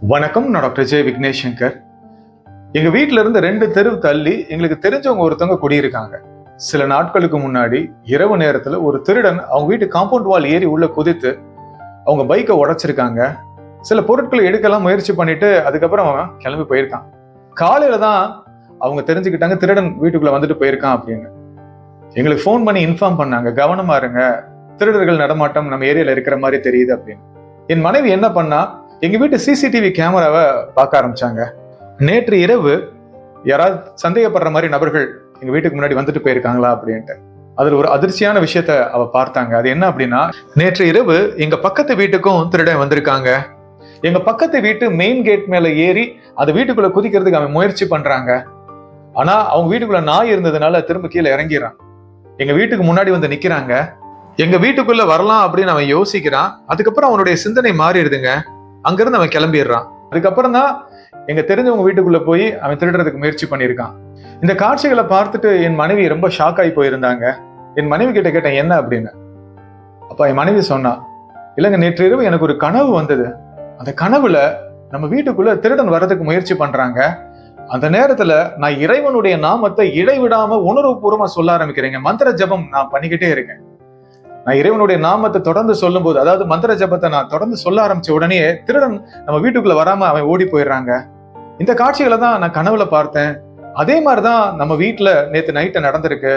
வணக்கம் நான் டாக்டர் ஜெய விக்னேஷ் சங்கர் எங்கள் வீட்ல இருந்து ரெண்டு தெரு தள்ளி எங்களுக்கு தெரிஞ்சவங்க ஒருத்தவங்க குடியிருக்காங்க. சில நாட்களுக்கு முன்னாடி இரவு நேரத்தில் ஒரு திருடன் அவங்க வீட்டு காம்பவுண்ட் வால் ஏறி உள்ள குதித்து அவங்க பைக்கை உடைச்சிருக்காங்க. சில பொருட்களை எடுக்கலாம் முயற்சி பண்ணிட்டு அதுக்கப்புறம் அவன் கிளம்பி போயிருக்கான். காலையில தான் அவங்க தெரிஞ்சுக்கிட்டாங்க திருடன் வீட்டுக்குள்ள வந்துட்டு போயிருக்கான் அப்படின்னு. எங்களுக்கு ஃபோன் பண்ணி இன்ஃபார்ம் பண்ணாங்க. கவனமா இருங்க. திருடர்கள் நடமாட்டம் நம்ம ஏரியாவில் இருக்கிற மாதிரி தெரியுது அப்படின்னு. என் மனைவி என்ன பண்ணா எங்க வீட்டு சிசிடிவி கேமராவை பார்க்க ஆரம்பிச்சாங்க. நேற்று இரவு யாராவது சந்தேகப்படுற மாதிரி நபர்கள் எங்க வீட்டுக்கு முன்னாடி வந்துட்டு போயிருக்காங்களா அப்படின்ட்டு. அதுல ஒரு அதிர்ச்சியான விஷயத்த அவ பார்த்தாங்க. அது என்ன அப்படின்னா நேற்று இரவு எங்க பக்கத்து வீட்டுக்கும் திருடன் வந்திருக்காங்க. எங்க பக்கத்து வீட்டு மெயின் கேட் மேல ஏறி அந்த வீட்டுக்குள்ள குதிக்கிறதுக்கு அவன் முயற்சி பண்றாங்க. ஆனா அவங்க வீட்டுக்குள்ள நாய் இருந்ததுனால திரும்ப கீழே இறங்கிடுறான். எங்க வீட்டுக்கு முன்னாடி வந்து நிக்கிறாங்க. எங்க வீட்டுக்குள்ள வரலாம் அப்படின்னு அவன் யோசிக்கிறான். அதுக்கப்புறம் அவனுடைய சிந்தனை மாறிடுதுங்க. அங்கிருந்து அவன் கிளம்பிடுறான். அதுக்கப்புறம் தான் எங்க தெரிஞ்சவங்க வீட்டுக்குள்ள போய் அவன் திருடுறதுக்கு முயற்சி பண்ணியிருக்கான். இந்த காட்சிகளை பார்த்துட்டு என் மனைவி ரொம்ப ஷாக் ஆகி போயிருந்தாங்க. என் மனைவி கிட்ட கேட்டேன் என்ன அப்படின்னு? அப்ப என் மனைவி சொன்னா இல்லைங்க நேற்று இரவு எனக்கு ஒரு கனவு வந்தது. அந்த கனவுல நம்ம வீட்டுக்குள்ள திருடன் வர்றதுக்கு முயற்சி பண்றாங்க. அந்த நேரத்துல நான் இறைவனுடைய நாமத்தை இடைவிடாம உணர்வுபூர்வமா சொல்ல ஆரம்பிக்கிறேங்க. மந்திர ஜபம் நான் பண்ணிக்கிட்டே இருக்கேன். நான் இறைவனுடைய நாமத்தை தொடர்ந்து சொல்லும்போது அதாவது மந்திர ஜபத்தை நான் தொடர்ந்து சொல்ல ஆரம்பிச்ச உடனே திருடன் நம்ம வீட்டுக்குள்ள வராம அவன் ஓடி போயிடுறாங்க. இந்த காட்சிகளை தான் நான் கனவுல பார்த்தேன். அதே மாதிரிதான் நம்ம வீட்டுல நேத்து நைட்டு நடந்திருக்கு.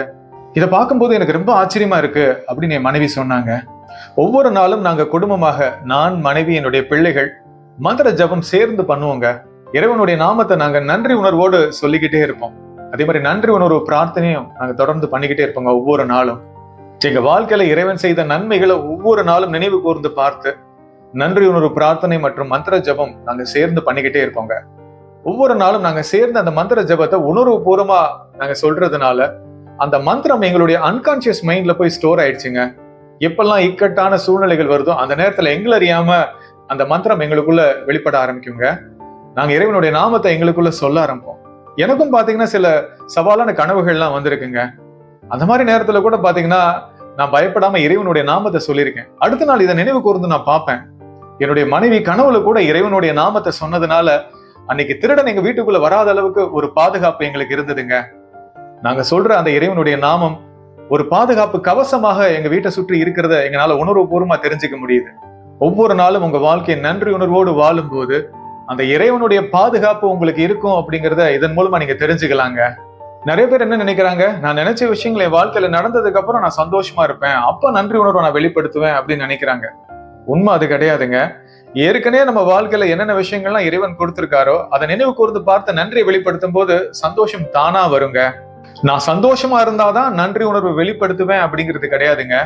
இதை பார்க்கும்போது எனக்கு ரொம்ப ஆச்சரியமா இருக்கு அப்படின்னு என் மனைவி சொன்னாங்க. ஒவ்வொரு நாளும் நாங்க குடும்பமாக நான் மனைவி என்னுடைய பிள்ளைகள் மந்திர ஜபம் சேர்ந்து பண்ணுவோங்க. இறைவனுடைய நாமத்தை நாங்க நன்றி உணர்வோடு சொல்லிக்கிட்டே இருப்போம். அதே மாதிரி நன்றி உணர்வு பிரார்த்தனையும் நாங்க தொடர்ந்து பண்ணிக்கிட்டே இருப்போங்க ஒவ்வொரு நாளும். எங்க வாழ்க்கையில இறைவன் செய்த நன்மைகளை ஒவ்வொரு நாளும் நினைவு கூர்ந்து பார்த்து நன்றி உணர்வு பிரார்த்தனை மற்றும் மந்திர ஜபம் நாங்க சேர்ந்து பண்ணிக்கிட்டே இருப்போங்க ஒவ்வொரு நாளும் நாங்க சேர்ந்து அந்த மந்திர ஜபத்தை உணர்வு பூர்வமா நாங்க சொல்றதுனால அந்த மந்திரம் எங்களுடைய அன்கான்சியஸ் மைண்ட்ல போய் ஸ்டோர் ஆயிடுச்சுங்க. எப்பெல்லாம் இக்கட்டான சூழ்நிலைகள் வருதோ அந்த நேரத்துல எங்களை அறியாம அந்த மந்திரம் எங்களுக்குள்ள வெளிப்பட ஆரம்பிக்குங்க. நாங்க இறைவனுடைய நாமத்தை எங்களுக்குள்ள சொல்ல ஆரம்பிப்போம். எனக்கும் பாத்தீங்கன்னா சில சவாலான கனவுகள்லாம் வந்திருக்குங்க. அந்த மாதிரி நேரத்துல கூட பாத்தீங்கன்னா நான் பயப்படாம இறைவனுடைய நாமத்தை சொல்லியிருக்கேன். அடுத்த நாள் இதை நினைவு கூர்ந்து நான் பார்ப்பேன். என்னுடைய மனைவி கனவுல கூட இறைவனுடைய நாமத்தை சொன்னதுனால அன்னைக்கு திருடன் எங்க வீட்டுக்குள்ள வராத அளவுக்கு ஒரு பாதுகாப்பு எங்களுக்கு இருந்ததுங்க. நாங்க சொல்ற அந்த இறைவனுடைய நாமம் ஒரு பாதுகாப்பு கவசமாக எங்க வீட்டை சுற்றி இருக்கிறத எங்களால உணர்வுபூர்வமா தெரிஞ்சுக்க முடியுது. ஒவ்வொரு நாளும் உங்க வாழ்க்கையை நன்றி உணர்வோடு வாழும்போது அந்த இறைவனுடைய பாதுகாப்பு உங்களுக்கு இருக்கும் அப்படிங்கிறத இதன் மூலமா நீங்க தெரிஞ்சுக்கலாங்க. நிறைய பேர் என்ன நினைக்கிறாங்க? நான் நினைச்ச விஷயங்களை என் வாழ்க்கையில நடந்ததுக்கு அப்புறம் நான் சந்தோஷமா இருப்பேன். அப்ப நன்றி உணர்வை நான் வெளிப்படுத்துவேன் அப்படின்னு நினைக்கிறாங்க. உண்மை அது கிடையாதுங்க. ஏற்கனவே நம்ம வாழ்க்கையில என்னென்ன விஷயங்கள்லாம் இறைவன் கொடுத்திருக்காரோ அதை நினைவு கூர்ந்து பார்த்து நன்றியை வெளிப்படுத்தும் போது சந்தோஷம் தானா வருங்க. நான் சந்தோஷமா இருந்தாதான் நன்றி உணர்வை வெளிப்படுத்துவேன் அப்படிங்கிறது கிடையாதுங்க.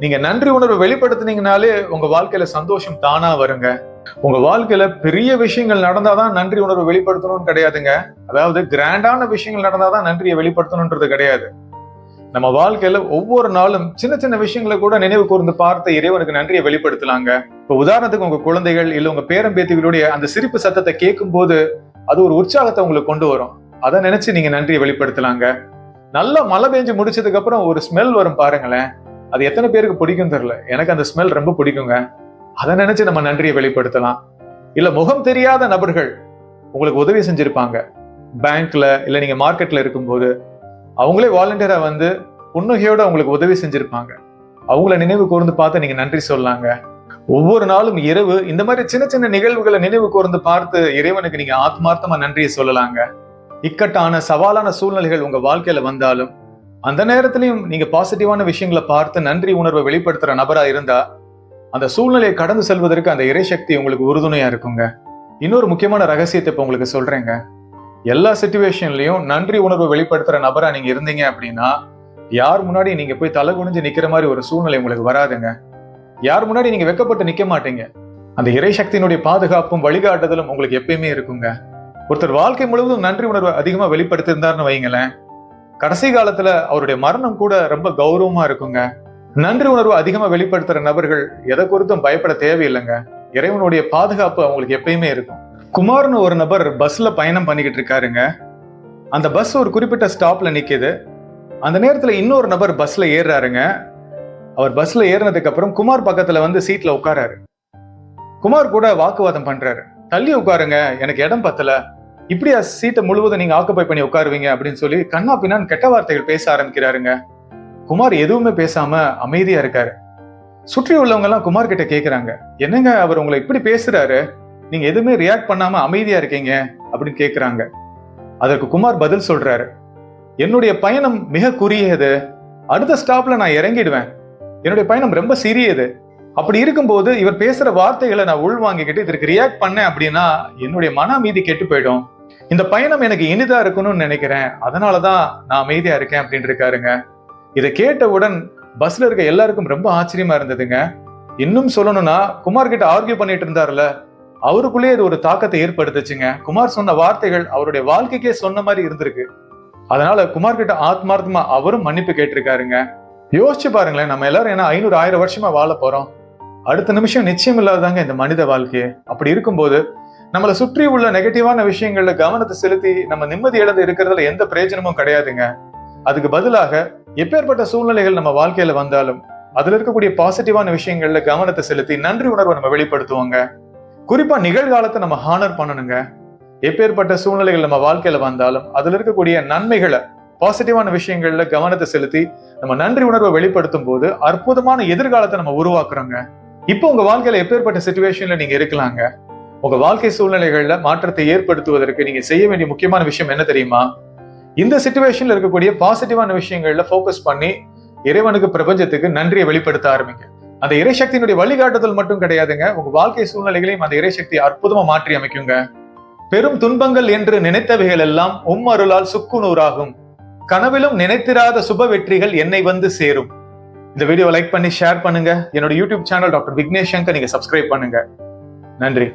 நீங்க நன்றி உணர்வை வெளிப்படுத்தினீங்கனாலே உங்க வாழ்க்கையில சந்தோஷம் தானா வருங்க. உங்க வாழ்க்கையில பெரிய விஷயங்கள் நடந்தாதான் நன்றி உணர்வு வெளிப்படுத்தணும்னு கிடையாதுங்க. அதாவது கிராண்டான விஷயங்கள் நடந்தாதான் நன்றியை வெளிப்படுத்தணும்ன்றது கிடையாது. நம்ம வாழ்க்கையில ஒவ்வொரு நாளும் சின்ன சின்ன விஷயங்களை கூட நினைவு கூர்ந்து பார்த்து இறைவனுக்கு நன்றியை வெளிப்படுத்தலாங்க. இப்போ உதாரணத்துக்கு உங்க குழந்தைகள் இல்ல உங்க பேரம்பேத்திகளுடைய அந்த சிரிப்பு சத்தத்தை கேட்கும் போது அது ஒரு உற்சாகத்தை உங்களுக்கு கொண்டு வரும். அதை நினைச்சு நீங்க நன்றியை வெளிப்படுத்தலாங்க. நல்லா மழை பெஞ்சு முடிச்சதுக்கு அப்புறம் ஒரு ஸ்மெல் வரும் பாருங்களேன். அது எத்தனை பேருக்கு பிடிக்கும் தெரியல. எனக்கு அந்த ஸ்மெல் ரொம்ப பிடிக்குங்க. அதை நினைச்சு நம்ம நன்றியை வெளிப்படுத்தலாம். இல்ல முகம் தெரியாத நபர்கள் உங்களுக்கு உதவி செஞ்சிருப்பாங்க. பேங்க்ல இல்ல நீங்க மார்க்கெட்ல இருக்கும்போது அவங்களே வாலண்டியரா வந்து புன்னகையோட உங்களுக்கு உதவி செஞ்சிருப்பாங்க. அவங்கள நினைவு கூர்ந்து பார்த்து நீங்க நன்றி சொல்லலாங்க ஒவ்வொரு நாளும் இரவு இந்த மாதிரி சின்ன சின்ன நிகழ்வுகளை நினைவு கூர்ந்து பார்த்து இறைவனுக்கு நீங்க ஆத்மார்த்தமா நன்றியை சொல்லலாங்க. இக்கட்டான சவாலான சூழ்நிலைகள் உங்க வாழ்க்கையில வந்தாலும் அந்த நேரத்திலையும் நீங்க பாசிட்டிவான விஷயங்களை பார்த்து நன்றி உணர்வை வெளிப்படுத்துற நபரா இருந்தா அந்த சூழ்நிலையை கடந்து செல்வதற்கு அந்த இறைசக்தி உங்களுக்கு உறுதுணையா இருக்குங்க. இன்னொரு முக்கியமான ரகசியத்தை இப்போ உங்களுக்கு சொல்றேங்க. எல்லா சுச்சுவேஷன்லையும் நன்றி உணர்வை வெளிப்படுத்துற நபரா நீங்க இருந்தீங்க அப்படின்னா யார் முன்னாடி நீங்க போய் தலை குனிஞ்சு நிக்கிற மாதிரி ஒரு சூழ்நிலை உங்களுக்கு வராதுங்க. யார் முன்னாடி நீங்க வெக்கப்பட்டு நிக்க மாட்டீங்க. அந்த இறைசக்தியினுடைய பாதுகாப்பும் வழிகாட்டுதலும் உங்களுக்கு எப்பயுமே இருக்குங்க. ஒருத்தர் வாழ்க்கை முழுவதும் நன்றி உணர்வை அதிகமா வெளிப்படுத்தியிருந்தாருன்னு வைங்களேன் கடைசி காலத்துல அவருடைய மரணம் கூட ரொம்ப கௌரவமா இருக்குங்க. நன்றி உணர்வு அதிகமாக வெளிப்படுத்துகிற நபர்கள் எதை குறித்தும் பயப்பட தேவையில்லைங்க. இறைவனுடைய பாதுகாப்பு அவங்களுக்கு எப்பயுமே இருக்கும். குமார்னு ஒரு நபர் பஸ்ஸில் பயணம் பண்ணிக்கிட்டு இருக்காருங்க. அந்த பஸ் ஒரு குறிப்பிட்ட ஸ்டாப்பில் நிற்கிது அந்த நேரத்தில் இன்னொரு நபர் பஸ்ஸில் ஏறுறாருங்க. அவர் பஸ்ஸில் ஏறினதுக்கப்புறம் குமார் பக்கத்தில் வந்து சீட்டில் உட்காராரு. குமார் கூட வாக்குவாதம் பண்ணுறாரு தள்ளி உட்காருங்க எனக்கு இடம் பத்தல. இப்படியா சீட்டை முழுவதும் நீங்கள் ஆக்குப்பை பண்ணி உட்காருவீங்க? அப்படின்னு சொல்லி கண்ணா பின்னான்னு கெட்ட வார்த்தைகள் பேச ஆரம்பிக்கிறாருங்க. குமார் எதுவுமே பேசாம அமைதியா இருக்காரு. சுற்றி உள்ளவங்க எல்லாம் குமார் கிட்ட கேக்குறாங்க. என்னங்க அவர் உங்களை இப்படி பேசுறாரு? நீங்க எதுவுமே ரியாக்ட் பண்ணாம அமைதியா இருக்கீங்க? அப்படின்னு கேக்குறாங்க. அதற்கு குமார் பதில் சொல்றாரு. என்னுடைய பயணம் மிக குறுகியது. அடுத்த ஸ்டாப்ல நான் இறங்கிடுவேன். என்னுடைய பயணம் ரொம்ப சிறியது. அப்படி இருக்கும்போது இவர் பேசுற வார்த்தைகளை நான் உள்வாங்கிக்கிட்டு இதற்கு ரியாக்ட் பண்ணேன் அப்படின்னா என்னுடைய மன அமைதி கெட்டு போயிடும். இந்த பயணம் எனக்கு இனிதா இருக்கணும்னு நினைக்கிறேன். அதனாலதான் நான் அமைதியா இருக்கேன் அப்படின்னு இருக்காருங்க இதை கேட்டவுடன் பஸ்ல இருக்க எல்லாருக்கும் ரொம்ப ஆச்சரியமா இருந்ததுங்க. இன்னும் சொல்லணும்னா குமார் கிட்ட ஆர்கியூ பண்ணிட்டு இருந்தாருல அவருக்குள்ளேயே இது ஒரு தாக்கத்தை ஏற்படுத்துச்சுங்க. குமார் சொன்ன வார்த்தைகள் அவருடைய வாழ்க்கைக்கே சொன்ன மாதிரி இருந்திருக்கு. அதனால குமார் கிட்ட ஆத்மார்த்தமா அவரும் மன்னிப்பு கேட்டிருக்காருங்க. யோசிச்சு பாருங்களேன் நம்ம எல்லாரும் ஏன்னா ஐநூறு ஆயிரம் வருஷமா வாழ போறோம். அடுத்த நிமிஷம் நிச்சயம் இல்லாதாங்க இந்த மனித வாழ்க்கையே. அப்படி இருக்கும்போது நம்மளை சுற்றி உள்ள நெகட்டிவான விஷயங்கள்ல கவனத்தை செலுத்தி நம்ம நிம்மதி இழந்து இருக்கிறதுல எந்த பிரயோஜனமும் கிடையாதுங்க. அதுக்கு பதிலாக எப்பேற்பட்ட சூழ்நிலைகள் நம்ம வாழ்க்கையில வந்தாலும் அதுல இருக்கக்கூடிய பாசிட்டிவான விஷயங்கள்ல கவனத்தை செலுத்தி நன்றி உணர்வை நம்ம வெளிப்படுத்துவோங்க. குறிப்பா நிகழ்காலத்தை நம்ம ஹானர் பண்ணணுங்க. எப்பேற்பட்ட சூழ்நிலைகள் நம்ம வாழ்க்கையில வந்தாலும் அதுல இருக்கக்கூடிய நன்மைகளை பாசிட்டிவான விஷயங்கள்ல கவனத்தை செலுத்தி நம்ம நன்றி உணர்வை வெளிப்படுத்தும் போது அற்புதமான எதிர்காலத்தை நம்ம உருவாக்குறோங்க. இப்போ உங்க வாழ்க்கையில எப்பேற்பட்ட சுச்சுவேஷன்ல நீங்க இருக்கலாங்க? உங்க வாழ்க்கை சூழ்நிலைகள்ல மாற்றத்தை ஏற்படுத்துவதற்கு நீங்க செய்ய வேண்டிய முக்கியமான விஷயம் என்ன தெரியுமா? இந்த சுச்சுவேஷன்ல இருக்கக்கூடிய பாசிட்டிவான விஷயங்கள்ல ஃபோக்கஸ் பண்ணி இறைவனுக்கு பிரபஞ்சத்துக்கு நன்றியை வெளிப்படுத்த ஆரம்பிங்க. அந்த இறைசக்தியினுடைய வழிகாட்டுதல் மட்டும் கிடையாதுங்க. உங்க வாழ்க்கை சூழ்நிலைகளையும் அந்த இறைசக்தி அற்புதமா மாற்றி அமைக்குங்க. பெரும் துன்பங்கள் என்று நினைத்தவைகள் எல்லாம் உம் அருளால் சுக்குநூறாகும். கனவிலும் நினைத்திராத சுப வெற்றிகள் என்னை வந்து சேரும். இந்த வீடியோ லைக் பண்ணி ஷேர் பண்ணுங்க. என்னோட YouTube channel doctor Vignesh Shankar நீங்க சப்ஸ்கிரைப் பண்ணுங்க. நன்றி.